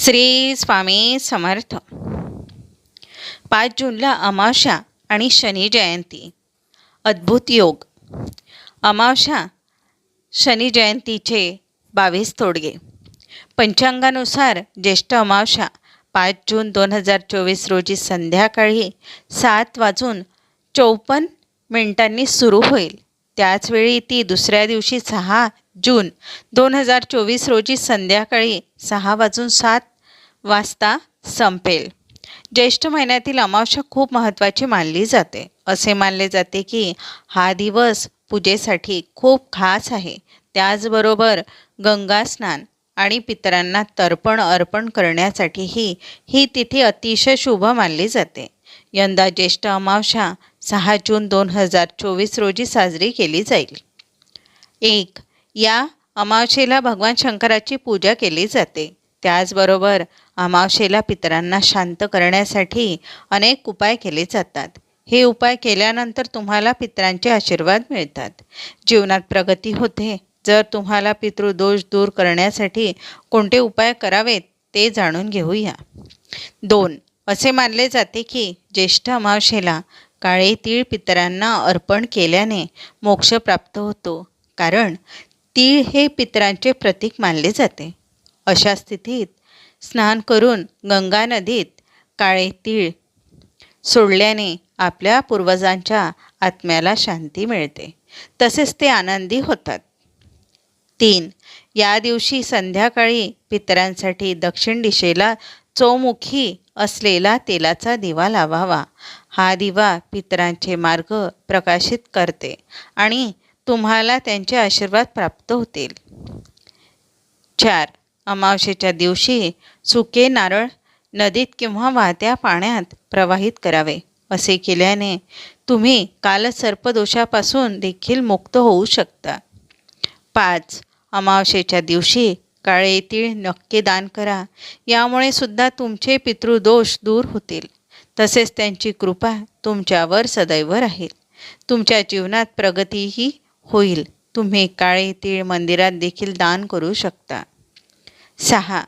श्री स्वामी समर्थ. पाच जूनला अमावस्या आणि शनी जयंती. अद्भुत योग. अमावस्या शनी जयंतीचे बावीस तोडगे. पंचांगानुसार ज्येष्ठ अमावस्या पाच जून दोन हजार चोवीस रोजी संध्याकाळी सात वाजून चौपन्न मिनिटांनी सुरू होईल. त्याचवेळी ती दुसऱ्या दिवशी सहा जून दोन हजार चोवीस रोजी संध्याकाळी सहा वाजून सात वाजता संपेल. ज्येष्ठ महिन्यातील अमावस्या खूप महत्त्वाची मानली जाते. असे मानले जाते की हा दिवस पूजेसाठी खूप खास आहे. त्याचबरोबर गंगास्नान आणि पितरांना तर्पण अर्पण करण्यासाठीही ही तिथी अतिशय शुभ मानली जाते. यंदा ज्येष्ठ अमावस्या सहा जून दोन हजार चोवीस रोजी साजरी केली जाईल. एक या अमावशेला भगवान शंकराची पूजा केली जाते. त्याचबरोबर अमावशेला पितरांना शांत करण्यासाठी अनेक उपाय केले जातात. हे उपाय केल्यानंतर तुम्हाला पितरांचे आशीर्वाद मिळतात. जीवनात प्रगती होते. जर तुम्हाला पितृदोष दूर करण्यासाठी कोणते उपाय करावेत ते जाणून घेऊया. दोन असे मानले जाते की ज्येष्ठ अमावशेला काळे तीळ पितरांना अर्पण केल्याने मोक्ष प्राप्त होतो. कारण तीळ हे पितरांचे प्रतीक मानले जाते. अशा स्थितीत स्नान करून गंगा नदीत काळे तीळ सोडल्याने आपल्या पूर्वजांच्या आत्म्याला शांती मिळते. तसेच ते आनंदी होतात. तीन या दिवशी संध्याकाळी पितरांसाठी दक्षिण दिशेला चौमुखी असलेला तेलाचा दिवा लावावा. हा दिवा पितरांचे मार्ग प्रकाशित करते आणि तुम्हाला त्यांचे आशीर्वाद प्राप्त होतील. चार. अमावशेच्या दिवशी सुके नारळ नदीत किंवा वाहत्या पाण्यात प्रवाहित करावे. असे केल्याने तुम्ही कालसर्पदोषापासून देखील मुक्त होऊ शकता. पाच. अमावशेच्या दिवशी काळे तीळ नक्की दान करा. यामुळे सुद्धा तुमचे पितृदोष दूर होतील. तसेच त्यांची कृपा तुमच्यावर सदैव राहील. तुमच्या जीवनात प्रगतीही होईल. तुम्ही काळे तीळ मंदिरात देखील दान करू शकता. सहा.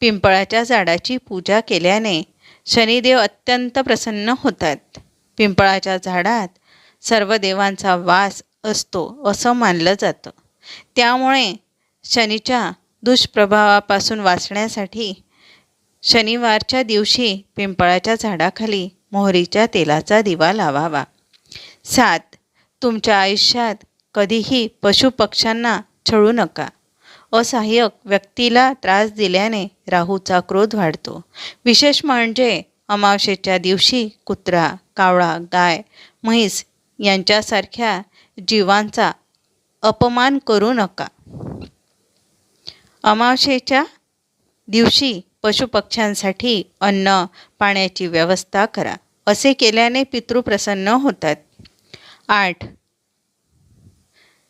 पिंपळाच्या झाडाची पूजा केल्याने शनिदेव अत्यंत प्रसन्न होतात. पिंपळाच्या झाडात सर्व देवांचा वास असतो असं मानलं जातं. त्यामुळे शनीच्या दुष्प्रभावापासून वाचण्यासाठी शनिवारच्या दिवशी पिंपळाच्या झाडाखाली मोहरीच्या तेलाचा दिवा लावावा. सात. तुमच्या आयुष्यात कधीही पशुपक्ष्यांना छळू नका. असहाय्यक व्यक्तीला त्रास दिल्याने राहूचा क्रोध वाढतो. विशेष म्हणजे अमावशेच्या दिवशी कुत्रा कावळा गाय म्हैस यांच्यासारख्या जीवांचा अपमान करू नका. अमावशेच्या दिवशी पशुपक्ष्यांसाठी अन्न पाण्याची व्यवस्था करा. असे केल्याने पितृ प्रसन्न होतात. आठ.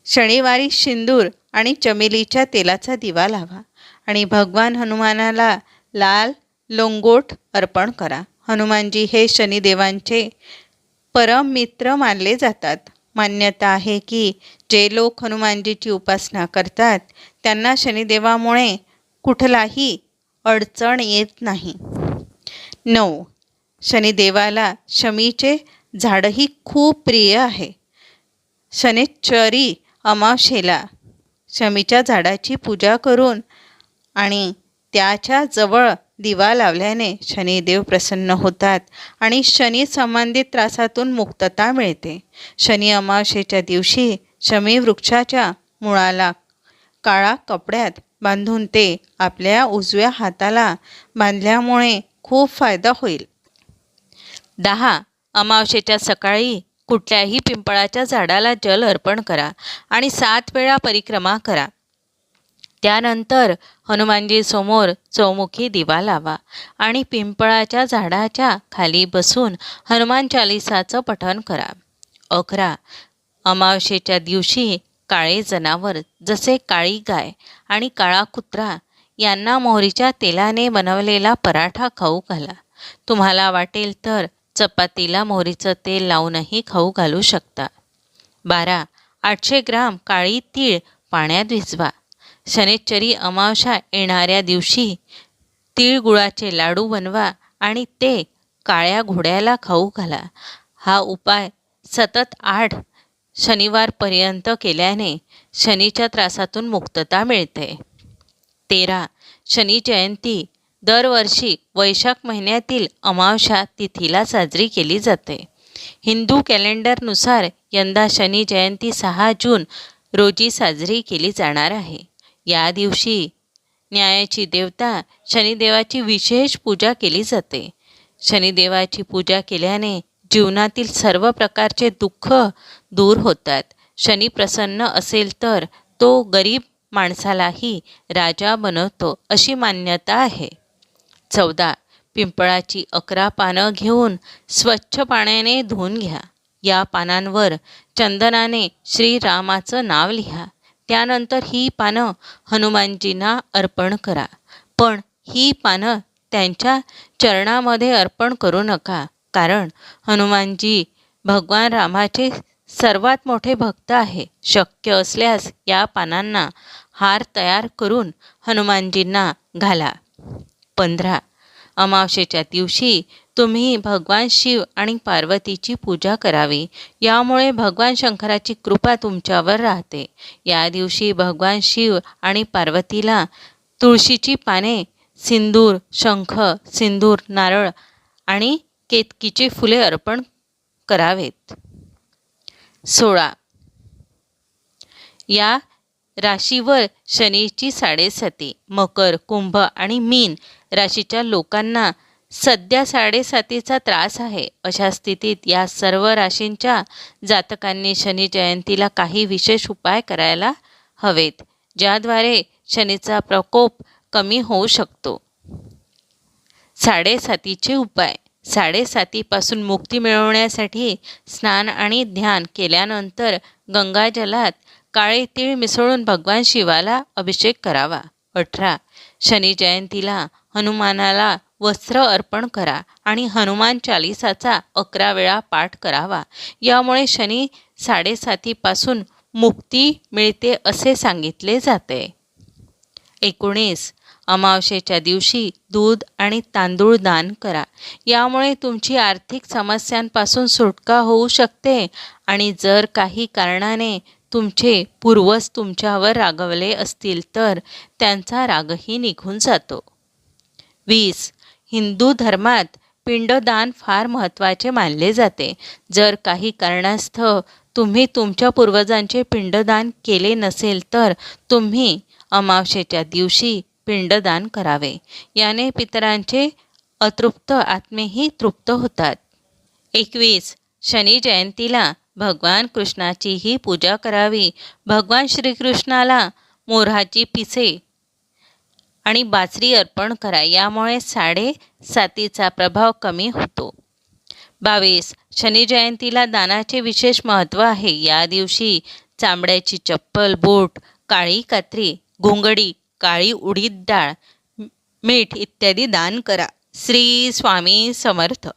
शनिवारी शिंदूर आणि चमेलीच्या तेलाचा दिवा लावा आणि भगवान हनुमानाला लाल लोंगोट अर्पण करा. हनुमानजी हे शनिदेवांचे परम मित्र मानले जातात. मान्यता आहे की जे लोक हनुमानजीची उपासना करतात त्यांना शनिदेवामुळे कुठलाही अडचण येत नाही. नऊ. शनिदेवाला शमीचे झाडही खूप प्रिय आहे. शनिश्चरी अमावशेला शमीच्या झाडाची पूजा करून आणि त्याच्याजवळ दिवा लावल्याने शनिदेव प्रसन्न होतात आणि शनी संबंधित त्रासातून मुक्तता मिळते. शनी अमावशेच्या दिवशी शमी वृक्षाच्या मुळाला काळा कपड्यात बांधून ते आपल्या उजव्या हाताला बांधल्यामुळे खूप फायदा होईल. दहा अमावशेच्या सकाळी कुठल्याही पिंपळाच्या झाडाला जल अर्पण करा आणि सात वेळा परिक्रमा करा. त्यानंतर हनुमानजी समोर चौमुखी दिवा लावा आणि पिंपळाच्या झाडाच्या खाली बसून हनुमान चालिसाचं पठण करा. अकरा. अमावशेच्या दिवशी काळे जनावर जसे काळी गाय आणि काळा कुत्रा यांना मोहरीच्या तेलाने बनवलेला पराठा खाऊ घाला. तुम्हाला वाटेल तर चपातीला मोहरीचं तेल लावूनही खाऊ घालू शकता. बारा. आठशे ग्राम काळी तीळ पाण्यात भिजवा. शनिश्चरी अमावशा येणाऱ्या दिवशी तिळगुळाचे लाडू बनवा आणि ते काळ्या घोड्याला खाऊ घाला. हा उपाय सतत आठ शनिवारपर्यंत केल्याने शनीच्या त्रासातून मुक्तता मिळते. तेरा. शनी जयंती दरवर्षी वैशाख महिन्यातील अमावस्या तिथीला साजरी केली जाते. हिंदू कॅलेंडरनुसार यंदा शनी जयंती सहा जून रोजी साजरी केली जाणार आहे. या दिवशी न्यायाची देवता शनिदेवाची विशेष पूजा केली जाते. शनिदेवाची पूजा केल्याने जीवनातील सर्व प्रकारचे दुःख दूर होतात. शनी प्रसन्न असेल तर तो गरीब माणसालाही राजा बनवतो अशी मान्यता आहे. चौदा पिंपळाची अकरा पानं घेऊन स्वच्छ पाण्याने धुवून घ्या. या पानांवर चंदनाने श्रीरामाचं नाव लिहा. त्यानंतर ही पानं हनुमानजींना अर्पण करा. पण ही पानं त्यांच्या चरणामध्ये अर्पण करू नका कारण हनुमानजी भगवान रामाचे सर्वात मोठे भक्त आहे. शक्य असल्यास या पानांना हार तयार करून हनुमानजींना घाला. पंधरा. अमावशेच्या दिवशी तुम्ही भगवान शिव आणि पार्वतीची पूजा करावी. यामुळे भगवान शंकराची कृपा तुमच्यावर राहते. या दिवशी भगवान शिव आणि पार्वतीला तुळशीची पाने सिंदूर शंख सिंदूर नारळ आणि केतकीची फुले अर्पण करावेत. सोळा. या राशीवर शनीची साडेसाती मकर कुंभ आणि मीन राशीच्या लोकांना सध्या साडेसातीचा त्रास आहे. अशा स्थितीत या सर्व राशींच्या जातकांनी शनी जयंतीला काही विशेष उपाय करायला हवेत ज्याद्वारे शनीचा प्रकोप कमी होऊ शकतो. साडेसातीचे उपाय. साडेसातीपासून मुक्ती मिळवण्यासाठी स्नान आणि ध्यान केल्यानंतर गंगाजलात काळे तीळ मिसळून भगवान शिवाला अभिषेक करावा. अठरा. शनी जयंतीला हनुमानाला वस्त्र अर्पण करा आणि हनुमान चालिसाचा अकरा वेळा पाठ करावा. यामुळे शनी साडेसातीपासून मुक्ती मिळते असे सांगितले जाते. एकोणीस. अमावशेच्या दिवशी दूध आणि तांदूळ दान करा. यामुळे तुमची आर्थिक समस्यांपासून सुटका होऊ शकते आणि जर काही कारणाने तुमचे पूर्वज तुमच्यावर रागवले असतील तर त्यांचा रागही निघून जातो. वीस. हिंदू धर्मात पिंडदान फार महत्त्वाचे मानले जाते. जर काही कारणास्तव तुम्ही तुमच्या पूर्वजांचे पिंडदान केले नसेल तर तुम्ही अमावशेच्या दिवशी पिंडदान करावे. याने पितरांचे अतृप्त आत्मेही तृप्त होतात. एकवीस. शनी जयंतीला भगवान कृष्णाचीही पूजा करावी. भगवान श्रीकृष्णाला मोराची पिसे आणि बासरी अर्पण करा. यामुळे साडेसातीचा प्रभाव कमी होतो. बावीस. शनी जयंतीला दानाचे विशेष महत्त्व आहे. या दिवशी चांबड्याची चप्पल बूट काळी कात्री घोंगडी काळी उडीद डाळ मीठ इत्यादी दान करा. श्री स्वामी समर्थ.